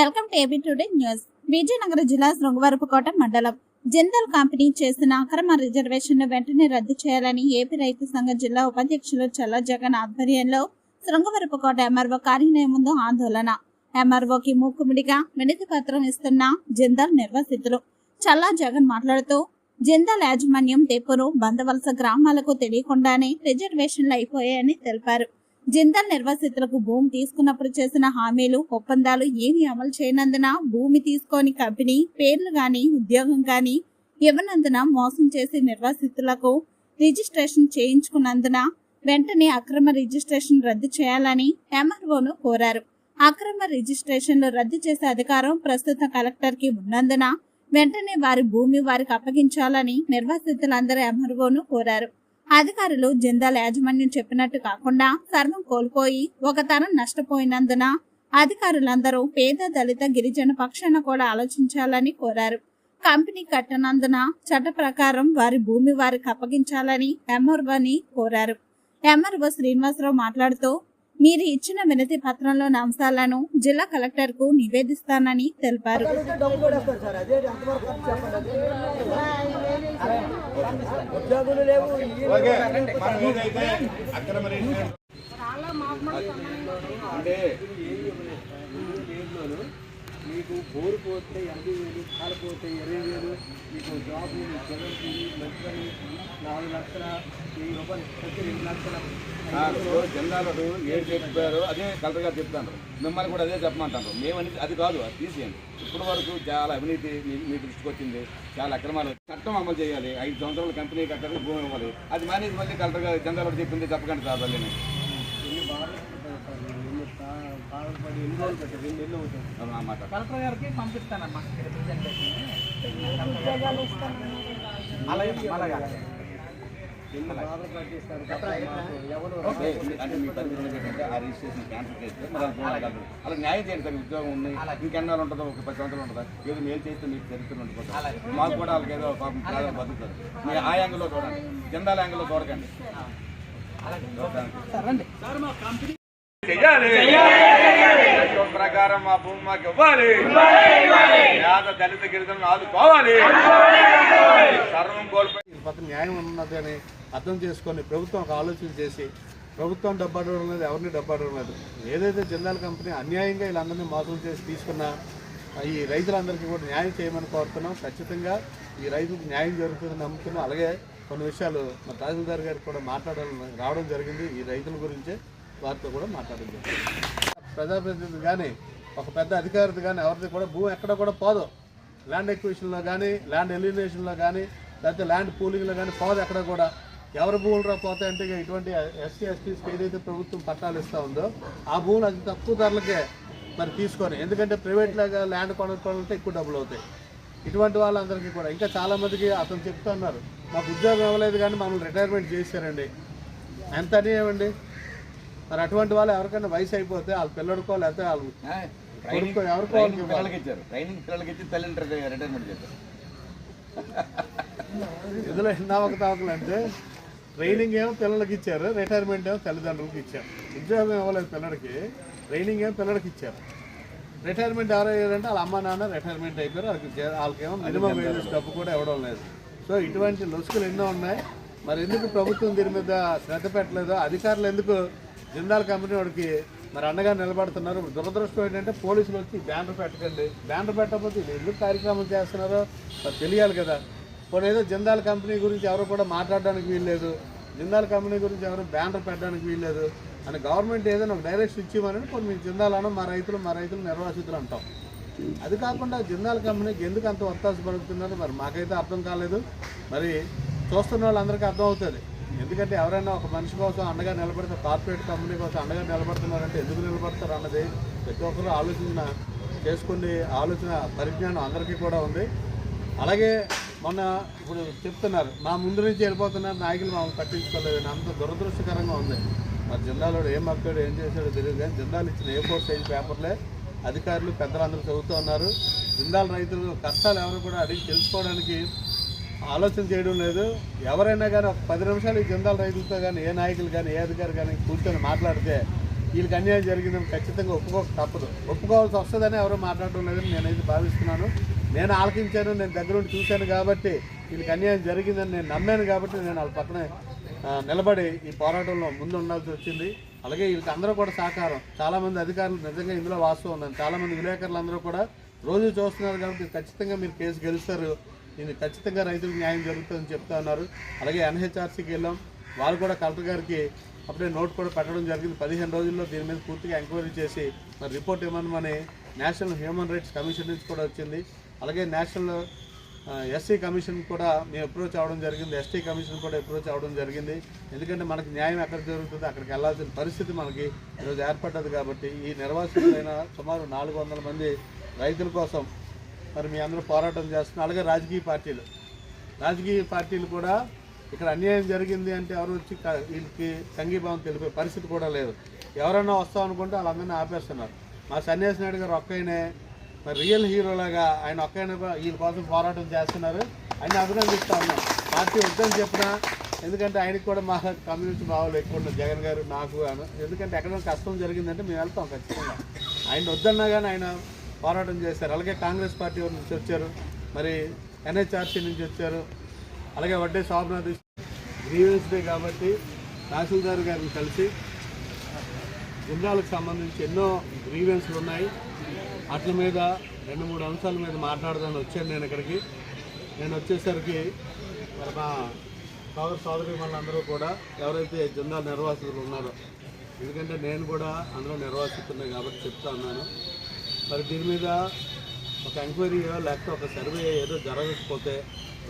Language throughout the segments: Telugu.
Welcome to AB today news. Vizianagaram జిల్లా శృంగవరపుకోట మండలం జిందాల్ కంపెనీ చేసిన అక్రమ రిజర్వేషన్ను వెంటనే రద్దు చేయాలని ఏపీ రైతు సంఘ జిల్లా ఉపాధ్యక్షులు చల్ల జగన్ ఆధ్వర్యంలో శృంగవరపుకోట ఎంఆర్ఓ కార్యాలయం ముందు ఆందోళన. ఎంఆర్ఓకి మూకుమిడిగా వినతి పత్రం ఇస్తున్న జిందాల్ నిర్వాసితులు. చల్లా జగన్ మాట్లాడుతూ జిందాల్ యాజమాన్యం తెప్పును బందవలస గ్రామాలకు తెలియకుండానే రిజర్వేషన్లు అయిపోయాయని తెలిపారు. జిందల్ నిర్వాసితులకు భూమి తీసుకున్నప్పుడు చేసిన హామీలు ఒప్పందాలు ఏమి అమలు చేయనందున భూమి తీసుకోని కంపెనీ పేర్లు గాని ఉద్యోగం గాని ఇవ్వనందున మోసం చేసి నిర్వాసితులకు రిజిస్ట్రేషన్ చేయించుకున్నందున వెంటనే అక్రమ రిజిస్ట్రేషన్ రద్దు చేయాలని ఎంఆర్ఓను కోరారు. అక్రమ రిజిస్ట్రేషన్లు రద్దు చేసే అధికారం ప్రస్తుత కలెక్టర్కి ఉన్నందున వెంటనే వారి భూమి వారికి అప్పగించాలని నిర్వాసితులందరూ ఎంఆర్ఓను కోరారు. అధికారులు జిందాల్ యాజమాన్యం చెప్పినట్టు కాకుండా సర్వం కోల్పోయి ఒక తరం నష్టపోయినందున అధికారులందరూ పేద దళిత గిరిజన పక్షాన కూడా ఆలోచించాలని కోరారు. కంపెనీ కట్టనందున చట్ట ప్రకారం వారి భూమి వారికి అప్పగించాలని ఎంఆర్ఓని కోరారు. ఎంఆర్ఓ శ్రీనివాసరావు మాట్లాడుతూ మీరు ఇచ్చిన వినతి పత్రంలోని అంశాలను జిల్లా కలెక్టర్కు నివేదిస్తానని తెలిపారు కూడా వస్తారు సార్ అదే ఎంతవరకు ఖర్చు చెప్పండి అది ఉద్యోగులు లేవు ఇల్లు ఓకే మనం ఏదైతే అక్రమ రిజిస్ట్రేషన్ అంటే రేట్లోను మీకు బోరు పోతే ఎనభై వేలు కాలు పోతే ఇరవై వేలు మీకు జాబ్ జగన్కి పిల్లలకి మంచిదని నాలుగు లక్షల వెయ్యి రూపాయలు ప్రతి రెండు లక్షల. ఆ, ఏం చెప్పారో అదే కలెక్టర్ గారు చెప్తాను మిమ్మల్ని కూడా అదే చెప్పమంటారు మేమని అది కాదు అది తీసేయండి. ఇప్పటి వరకు చాలా అవినీతి మీ దృష్టికి వచ్చింది. చాలా అక్రమాలు. చట్టం అమలు చేయాలి. ఐదు సంవత్సరాల కంపెనీ కట్టడానికి భూమి ఇవ్వాలి. అది మానేసి మళ్ళీ కలెక్టర్ గారు జనరల్ చెప్పింది చెప్పకండి సార్ మళ్ళీ ఎన్ని బాధలు పడ్డారు సార్ మీరు? ఎన్ని బా- బాధపడి ఎన్ని రోజులు పెట్టారు రెండు నెలలు అవుతుంది ఆ మాట కలెక్టర్ గారికి పంపిస్తానమ్మా అలాగే అంటే మీ ఏంటంటే ఆ రిజిస్ట్రేషన్ క్యాన్సిల్ చేస్తే. అలా న్యాయం చేయండి సార్ ఉద్యోగం ఉంది. ఇంకెన్నాళ్ళు ఉంటుందో ఒక పది సంవత్సరాలు ఉంటుందా? ఏదో మేలు చేస్తే మీకు చరిత్ర ఉండిపోతుంది మాకు కూడా వాళ్ళకి ఏదో పాపం ప్రాధాన్యత బతుకుతారు. మీరు ఆ యాంగిల్లో చూడండి. జెండాల యాంగిల్లో చూడకండి. చట్టం ప్రకారం మా భూమి మాకు ఇవ్వాలి. పేద దళిత గిరిజనులు ఆదుకోవాలి. సర్వం కోల్పోయి పక్కన న్యాయం ఉన్నది అని అర్థం చేసుకొని ప్రభుత్వం ఒక ఆలోచన చేసి ప్రభుత్వం డబ్బడడం లేదు ఎవరిని డబ్బడడం లేదు. ఏదైతే జిందాల్ కంపెనీ అన్యాయంగా వీళ్ళందరినీ మోసం చేసి తీసుకున్న ఈ రైతులందరికీ కూడా న్యాయం చేయమని కోరుతున్నాం. ఖచ్చితంగా ఈ రైతులకు న్యాయం జరుగుతుందని నమ్ముతున్నాం. అలాగే కొన్ని విషయాలు మా తహసీల్దార్ గారికి కూడా మాట్లాడాలని రావడం జరిగింది. ఈ రైతుల గురించే వారితో కూడా మాట్లాడడం జరిగింది. ప్రజాప్రతినిధి కానీ ఒక పెద్ద అధికారిది కానీ ఎవరిది కూడా భూమి ఎక్కడ కూడా పోదు. ల్యాండ్ ఎక్విషన్లో కానీ ల్యాండ్ ఎలిమినేషన్లో కానీ లేకపోతే ల్యాండ్ పూలింగ్లో కానీ పోదు ఎక్కడ కూడా. ఎవరి భూములు రా పోతాయంటే ఇక ఇటువంటి ఎస్సీ ఎస్టీస్కి ఏదైతే ప్రభుత్వం పట్టాలు ఇస్తూ ఉందో ఆ భూములు అతి తక్కువ ధరలకే మరి తీసుకొని ఎందుకంటే ప్రైవేట్ లాగా ల్యాండ్ కొనుక్కోవాలంటే ఎక్కువ డబ్బులు అవుతాయి. ఇటువంటి వాళ్ళందరికీ కూడా ఇంకా చాలామందికి అతను చెప్తున్నారు మాకు ఉద్యోగం ఇవ్వలేదు కానీ మమ్మల్ని రిటైర్మెంట్ చేశారండి. ఎంత అనియమండి మరి అటువంటి వాళ్ళు ఎవరికైనా వయసు అయిపోతే వాళ్ళ పిల్లడికో లేకపోతే వాళ్ళు ట్రైనింగ్ కొడుకో ఎవరికో ట్రైనింగ్ వాళ్ళకి పిల్లలకి ఇచ్చారు. ట్రైనింగ్ పిల్లలకి ఇచ్చి రిటైర్మెంట్ చేశారు. ఇందులో ఎన్నావక తావకలు అంటే ట్రైనింగ్ ఏమో పిల్లలకి ఇచ్చారు రిటైర్మెంట్ ఏమో తల్లిదండ్రులకి ఇచ్చారు. ఉద్యోగం ఇవ్వలేదు పిల్లడికి ట్రైనింగ్ ఏమో పిల్లడికి ఇచ్చారు. రిటైర్మెంట్ ఎవరు అయ్యారంటే వాళ్ళ అమ్మ నాన్న రిటైర్మెంట్ అయిపోయారు. వాళ్ళకి వాళ్ళకేమో మినిమం వేజెస్ డబ్బు కూడా ఇవ్వడం లేదు. సో ఇటువంటి లొసుకులు ఎన్నో ఉన్నాయి. మరి ఎందుకు ప్రభుత్వం దీని మీద శ్రద్ధ పెట్టలేదో అధికారులు ఎందుకు జిందాల్ కంపెనీ వాడికి మరి అండగా నిలబడుతున్నారు. ఇప్పుడు దురదృష్టం ఏంటంటే పోలీసులు వచ్చి బ్యానర్ పెట్టకండి. బ్యానర్ పెట్టకపోతే ఇది ఎందుకు కార్యక్రమం చేస్తున్నారో మరి తెలియాలి కదా. ఇప్పుడు ఏదో జిందాల్ కంపెనీ గురించి ఎవరు కూడా మాట్లాడడానికి వీల్లేదు. జిందాల్ కంపెనీ గురించి ఎవరు బ్యానర్ పెట్టడానికి వీల్లేదు. అని గవర్నమెంట్ ఏదైనా ఒక డైరెక్షన్ ఇచ్చిమని కొన్ని మేము జిందాలను మా రైతులు మా రైతులు నిర్వాసితులు అంటాం. అది కాకుండా జిందాల్ కంపెనీకి ఎందుకు అంత ఒత్తాస పడుతున్నారు మరి మాకైతే అర్థం కాలేదు. మరి చూస్తున్న వాళ్ళందరికీ అర్థం అవుతుంది. ఎందుకంటే ఎవరైనా ఒక మనిషి కోసం అండగా నిలబడతారు కార్పొరేట్ కంపెనీ కోసం అండగా నిలబడుతున్నారంటే ఎందుకు నిలబడతారు అన్నది ప్రతి ఒక్కరు ఆలోచన చేసుకునే ఆలోచన పరిజ్ఞానం అందరికీ కూడా ఉంది. అలాగే మొన్న ఇప్పుడు చెప్తున్నారు మా ముందు నుంచి వెళ్ళిపోతున్నారు నాయకులు మమ్మల్ని పట్టించుకోలేదు అంత దురదృష్టకరంగా ఉంది. మరి జిల్లాలో ఏం మక్కాడు ఏం చేశాడో తెలియదు కానీ జిల్లాలు ఇచ్చిన ఏ ఫోర్ సైజ్ పేపర్లే అధికారులు పెద్దలందరూ చదువుతూ ఉన్నారు. జిల్లాల రైతులు కష్టాలు ఎవరు కూడా అడిగి తెలుసుకోవడానికి ఆలోచన చేయడం లేదు. ఎవరైనా కానీ ఒక పది నిమిషాలు ఈ జిందాల రైతులతో కానీ ఏ నాయకులు కానీ ఏ అధికారి కానీ కూర్చొని మాట్లాడితే వీళ్ళకి అన్యాయం జరిగిందని ఖచ్చితంగా ఒప్పుకోక తప్పదు. ఒప్పుకోవాల్సి వస్తుందని ఎవరో మాట్లాడడం లేదని నేనైతే భావిస్తున్నాను. నేను ఆలకించాను నేను దగ్గరుండి చూశాను కాబట్టి వీళ్ళకి అన్యాయం జరిగిందని నేను నమ్మాను కాబట్టి నేను వాళ్ళ పక్కనే నిలబడి ఈ పోరాటంలో ముందు ఉండాల్సి వచ్చింది. అలాగే వీళ్ళకి అందరూ కూడా సహకారం. చాలామంది అధికారులు నిజంగా ఇందులో వాస్తవం ఉన్నాను చాలామంది విలేకరులు అందరూ కూడా రోజు చూస్తున్నారు కాబట్టి ఖచ్చితంగా మీరు కేసు గెలుస్తారు. దీన్ని ఖచ్చితంగా రైతులకు న్యాయం జరుగుతుందని చెప్తా ఉన్నారు. అలాగే ఎన్హెచ్ఆర్సీకి వెళ్ళాం. వాళ్ళు కూడా కలెక్టర్ గారికి అప్పుడే నోట్ కూడా పెట్టడం జరిగింది. పదిహేను రోజుల్లో దీని మీద పూర్తిగా ఎంక్వైరీ చేసి మరి రిపోర్ట్ ఇవ్వమని నేషనల్ హ్యూమన్ రైట్స్ కమిషన్ నుంచి కూడా వచ్చింది. అలాగే నేషనల్ ఎస్సీ కమిషన్ కూడా మేము అప్రోచ్ అవ్వడం జరిగింది. ఎస్టీ కమిషన్ కూడా అప్రోచ్ అవ్వడం జరిగింది. ఎందుకంటే మనకి న్యాయం ఎక్కడ జరుగుతుందో అక్కడికి వెళ్ళాల్సిన పరిస్థితి మనకి ఈరోజు ఏర్పడ్డది కాబట్టి ఈ నిర్వాసితులైన సుమారు నాలుగు వందల మంది రైతుల కోసం మరి మీ అందరూ పోరాటం చేస్తున్నారు. అలాగే రాజకీయ పార్టీలు. రాజకీయ పార్టీలు కూడా ఇక్కడ అన్యాయం జరిగింది అంటే ఎవరు వచ్చి వీళ్ళకి సంఘీభావం తెలిపే పరిస్థితి కూడా లేదు. ఎవరైనా వస్తాం అనుకుంటే వాళ్ళందరినీ ఆపేస్తున్నారు. మా సన్యాసి నాయుడు గారు ఒక్కైనే మరి రియల్ హీరోలాగా ఆయన ఒక్కైనా వీళ్ళ కోసం పోరాటం చేస్తున్నారు. ఆయన అభినందిస్తా ఉన్నాం. పార్టీ వద్దని చెప్పినా ఎందుకంటే ఆయనకి కూడా మా కమ్యూనిటీ భావాలు ఎక్కువ ఉన్నాయి జగన్ గారు నాకు ఎందుకంటే ఎక్కడైనా కష్టం జరిగిందంటే మేము వెళ్తాం ఖచ్చితంగా. ఆయన వద్దన్నా కానీ ఆయన పోరాటం చేశారు. అలాగే కాంగ్రెస్ పార్టీ వారి నుంచి వచ్చారు. మరి ఎన్హెచ్ఆర్సీ నుంచి వచ్చారు. అలాగే వడ్డే శోభనాథ్ గ్రీవెన్స్ డే కాబట్టి తహసీల్దార్ గారిని కలిసి జిల్లాలకు సంబంధించి ఎన్నో గ్రీవెన్స్లు ఉన్నాయి. వాటి మీద రెండు మూడు అంశాల మీద మాట్లాడదాన్ని వచ్చాను నేను ఇక్కడికి. నేను వచ్చేసరికి మరి మా సోదర సోదరి వాళ్ళందరూ కూడా ఎవరైతే జిల్లా నిర్వాసితులు ఉన్నారో ఎందుకంటే నేను కూడా అందులో నిర్వాసిస్తున్నాయి కాబట్టి చెప్తా ఉన్నాను. మరి దీని మీద ఒక ఎంక్వైరీయో లేకపోతే ఒక సర్వే ఏదో జరగకపోతే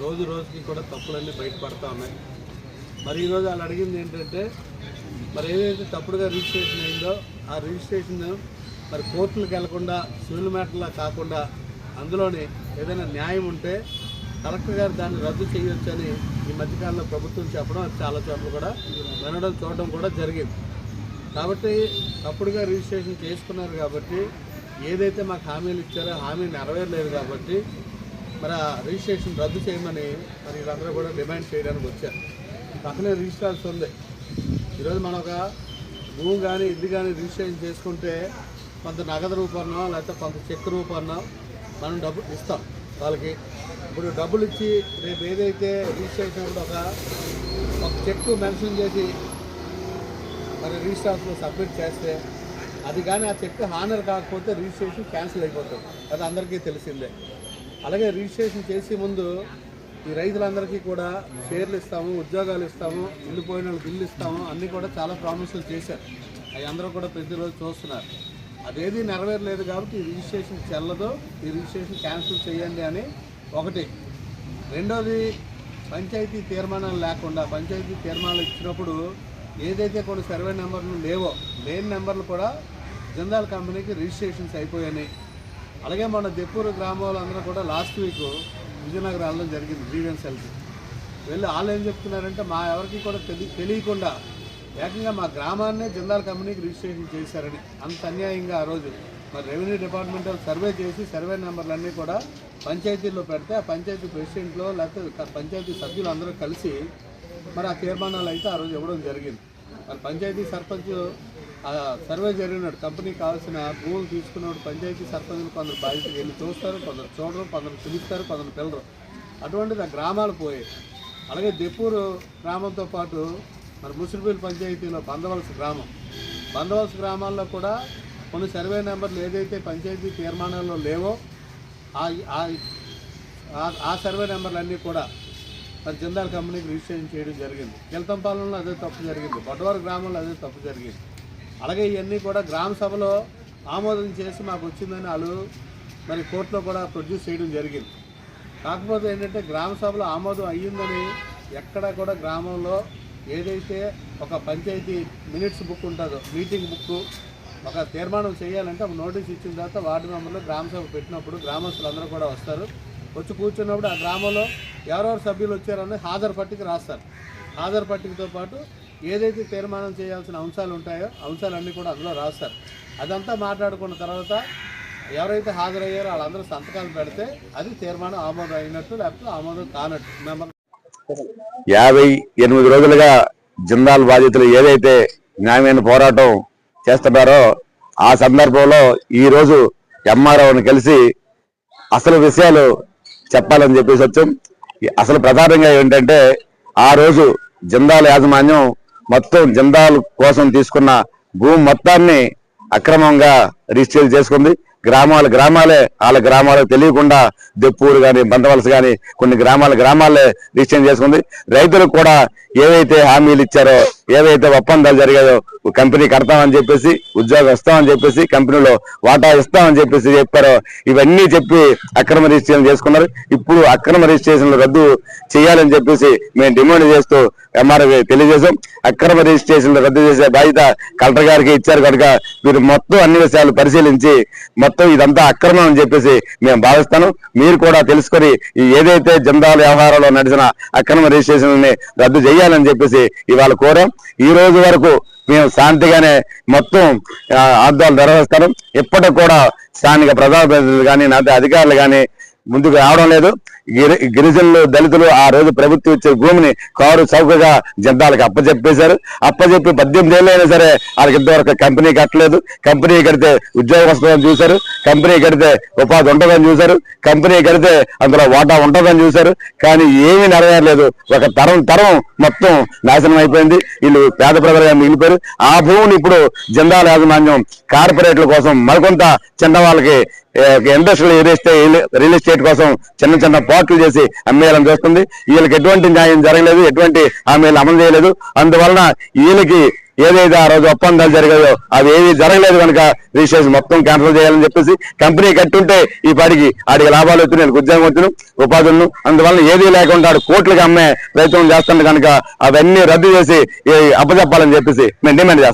రోజు రోజుకి కూడా తప్పులన్నీ బయటపడతా ఉన్నాయి. మరి ఈరోజు వాళ్ళు అడిగింది ఏంటంటే మరి ఏదైతే తప్పుడుగా రిజిస్ట్రేషన్ అయిందో ఆ రిజిస్ట్రేషన్ మరి కోర్టులకు వెళ్ళకుండా సివిల్ మ్యాటర్లా కాకుండా అందులోనే ఏదైనా న్యాయం ఉంటే కలెక్టర్ గారు దాన్ని రద్దు చేయొచ్చని ఈ మధ్యకాలంలో ప్రభుత్వం చెప్పడం చాలా చోట్ల కూడా వినడం చూడడం కూడా జరిగింది. కాబట్టి తప్పుడుగా రిజిస్ట్రేషన్ చేసుకున్నారు కాబట్టి ఏదైతే మాకు హామీలు ఇచ్చారో హామీ నెరవేరలేదు కాబట్టి మరి రిజిస్ట్రేషన్ రద్దు చేయమని మరి వీళ్ళందరూ కూడా డిమాండ్ చేయడానికి వచ్చారు. పక్కనే రిజిస్ట్రార్స్ ఉంది. ఈరోజు మనం ఒక భూమి కానీ ఇల్లు కానీ రిజిస్ట్రేషన్ చేసుకుంటే కొంత నగదు రూపాన్నో లేకపోతే కొంత చెక్ రూపాన్నో మనం డబ్బు ఇస్తాం వాళ్ళకి. ఇప్పుడు డబ్బులు ఇచ్చి రేపు ఏదైతే రిజిస్ట్రేషన్ ఒక ఒక చెక్ మెన్షన్ చేసి మరి రిజిస్ట్రార్స్లో సబ్మిట్ చేస్తే అది కానీ ఆ చెక్ హానర్ కాకపోతే రిజిస్ట్రేషన్ క్యాన్సిల్ అయిపోతుంది. అది అందరికీ తెలిసిందే. అలాగే రిజిస్ట్రేషన్ చేసే ముందు ఈ రైతులందరికీ కూడా షేర్లు ఇస్తాము ఉద్యోగాలు ఇస్తాము ఇల్లు పోయిన వాళ్ళకి ఇల్లు ఇస్తాము అన్నీ కూడా చాలా ప్రామిసులు చేశారు. అవి అందరూ కూడా ప్రతిరోజు చూస్తున్నారు. అదేది నెరవేరలేదు కాబట్టి ఈ రిజిస్ట్రేషన్ చెల్లదు ఈ రిజిస్ట్రేషన్ క్యాన్సిల్ చేయండి అని ఒకటి. రెండోది పంచాయతీ తీర్మానాలు లేకుండా పంచాయతీ తీర్మానాలు ఇచ్చినప్పుడు ఏదైతే కొన్ని సర్వే నెంబర్లు లేవో లేని నెంబర్లు కూడా జందాల్ కంపెనీకి రిజిస్ట్రేషన్స్ అయిపోయాయి. అలాగే మన దెప్పూరు గ్రామాలందరూ కూడా లాస్ట్ వీక్ విజయనగరం వెళ్ళడం జరిగింది గ్రీవెన్స్ హెల్త్. వెళ్ళి వాళ్ళు ఏం చెప్తున్నారంటే మా ఎవరికి కూడా తెలి తెలియకుండా ఏకంగా మా గ్రామాన్నే జిందాల్ కంపెనీకి రిజిస్ట్రేషన్ చేశారని. అంత అన్యాయంగా ఆ రోజు. మరి రెవెన్యూ డిపార్ట్మెంట్ సర్వే చేసి సర్వే నెంబర్లన్నీ కూడా పంచాయతీల్లో పెడితే ఆ పంచాయతీ ప్రెసిడెంట్లో లేకపోతే పంచాయతీ సభ్యులు అందరూ కలిసి మరి ఆ తీర్మానాలు అయితే ఆ రోజు ఇవ్వడం జరిగింది. మరి పంచాయతీ సర్పంచ్ సర్వే జరిగినాడు. కంపెనీకి కావాల్సిన భూములు తీసుకున్నప్పుడు పంచాయతీ సర్పంచులు కొందరు బాధ్యతకి వెళ్ళి చూస్తారు కొందరు చూడరు కొందరు పిలుస్తారు కొందరు పిల్లరు అటువంటిది ఆ గ్రామాలు పోయాయి. అలాగే దెప్పూరు గ్రామంతో పాటు మరి ముసిరిపల్లి పంచాయతీలో బందవలస గ్రామం. బందవలస గ్రామాల్లో కూడా కొన్ని సర్వే నెంబర్లు ఏదైతే పంచాయతీ తీర్మానాల్లో లేవో ఆ- ఆ సర్వే నెంబర్లన్నీ కూడా మరి జిందాల్ కంపెనీకి రిజిస్ట్రేషన్ చేయడం జరిగింది. కిల్తంపాలెంలో అదే తప్పు జరిగింది. బొడ్డవారి గ్రామంలో అదే తప్పు జరిగింది. అలాగే ఇవన్నీ కూడా గ్రామ సభలో ఆమోదం చేసి మాకు వచ్చిందని వాళ్ళు మరి కోర్టులో కూడా ప్రొడ్యూస్ చేయడం జరిగింది. కాకపోతే ఏంటంటే గ్రామ సభలో ఆమోదం అయ్యిందని ఎక్కడ కూడా గ్రామంలో ఏదైతే ఒక పంచాయతీ మినిట్స్ బుక్ ఉంటుందో మీటింగ్ బుక్ ఒక తీర్మానం చేయాలంటే ఒక నోటీస్ ఇచ్చిన తర్వాత వార్డు మెంబర్లు గ్రామ సభ పెట్టినప్పుడు గ్రామస్తులు అందరూ కూడా వస్తారు. వచ్చి కూర్చున్నప్పుడు ఆ గ్రామంలో ఎవరెవరు సభ్యులు వచ్చారని హాజరు పట్టిక రాస్తారు. హాజరు పట్టికతో పాటు ఏదైతే తీర్మానం చేయాల్సిన అంశాలు ఉంటాయో అంశాలన్నీ కూడా అందులో రాస్తారు. అదంతా మాట్లాడుకున్న తర్వాత ఎవరైతే హాజరయ్యారో వాళ్ళందరూ సంతకాలు పెడితే అది తీర్మానం ఆమోదం అయినట్టు లేకపోతే ఆమోదం కానట్టు. మెంబర్ యాభై ఎనిమిది రోజులుగా జిందాల్ బాధితులు ఏదైతే న్యాయమైన పోరాటం చేస్తున్నారో ఆ సందర్భంలో ఈరోజు ఎంఆర్ఓని కలిసి అసలు విషయాలు చెప్పాలని చెప్పేసి వచ్చాం. అసలు ప్రధానంగా ఏంటంటే ఆ రోజు జిందాల్ యాజమాన్యం మొత్తం జిందాల్ కోసం తీసుకున్న భూమి మొత్తాన్ని అక్రమంగా రిజిస్టర్ చేసుకుంది. గ్రామాల గ్రామాలే వాళ్ళ గ్రామాలకు తెలియకుండా దెప్పూరు కానీ బందవలస కానీ కొన్ని గ్రామాల గ్రామాలే రిజిస్టర్ చేసుకుంది. రైతులకు కూడా ఏవైతే హామీలు ఇచ్చారో ఏవైతే ఒప్పందాలు జరిగాయో కంపెనీ కడతామని చెప్పేసి ఉద్యోగం ఇస్తామని చెప్పేసి కంపెనీలో వాటా ఇస్తామని చెప్పేసి చెప్పారో ఇవన్నీ చెప్పి అక్రమ రిజిస్ట్రేషన్ చేసుకున్నారు. ఇప్పుడు అక్రమ రిజిస్ట్రేషన్ రద్దు చేయాలని చెప్పేసి మేము డిమాండ్ చేస్తూ ఎంఆర్ఓ తెలియజేశాం. అక్రమ రిజిస్ట్రేషన్ రద్దు చేసే బాధ్యత కలెక్టర్ గారికి ఇచ్చారు కనుక మీరు మొత్తం అన్ని విషయాలు పరిశీలించి మొత్తం ఇదంతా అక్రమం అని చెప్పేసి మేము భావిస్తాను. మీరు కూడా తెలుసుకొని ఏదైతే జందాల వ్యవహారంలో నడిచిన అక్రమ రిజిస్ట్రేషన్ రద్దు చేయాలని చెప్పేసి ఇవాళ కోరాం. ఈ రోజు వరకు మేము శాంతిగానే మొత్తం ఆ, ఆందోళన ఇప్పటికి కూడా స్థానిక ప్రజాప్రతినిధులు కానీ నాతో అధికారులు కానీ ముందుకు రావడం లేదు. గిరిజనులు దళితులు ఆ రోజు ప్రభుత్వం ఇచ్చే భూమిని కారు చౌకగా జంతాలకు అప్పచెప్పేశారు అప్పచెప్పి పద్దెనిమిది ఏళ్ళు అయినా సరే వాళ్ళకి ఇంతవరకు కంపెనీ కట్టలేదు. కంపెనీ కడితే ఉద్యోగం వస్తుందని చూశారు. కంపెనీ కడితే ఉపాధి ఉండదని చూశారు. కంపెనీ కడితే అందులో వాటా ఉంటుందని చూశారు. కానీ ఏమీ నెరవేరలేదు. ఒక తరం తరం మొత్తం నాశనం అయిపోయింది. వీళ్ళు పేద ప్రజలుగా మిగిలిపోయారు. ఆ భూమిని ఇప్పుడు జెండాల యాజమాన్యం కార్పొరేట్ల కోసం మరికొంత చిన్న వాళ్ళకి industrial real estate real estate కోసం చిన్న చిన్న పార్ట్లు చేసి అమ్మేయాలని చూస్తుంది. వీళ్ళకి ఎటువంటి న్యాయం జరగలేదు ఎటువంటి హామీలు అమలు చేయలేదు. అందువలన వీళ్ళకి ఏదైతే ఆ రోజు ఒప్పందాలు జరిగాయో అవి ఏవి జరగలేదు కనుక రిజిస్ట్రేషన్ మొత్తం క్యాన్సిల్ చేయాలని చెప్పేసి కంపెనీ కట్టుంటే ఈ పాటికి ఆడికి లాభాలు వచ్చి నేను ఉద్యోగం వచ్చును ఉపాధులను అందువలన ఏది లేకుండా ఆడు కోట్లకి అమ్మే ప్రయత్నం చేస్తుంది కనుక అవన్నీ రద్దు చేసి ఈ అప్పచెప్పాలని చెప్పేసి మేము డిమాండ్ చేస్తాం.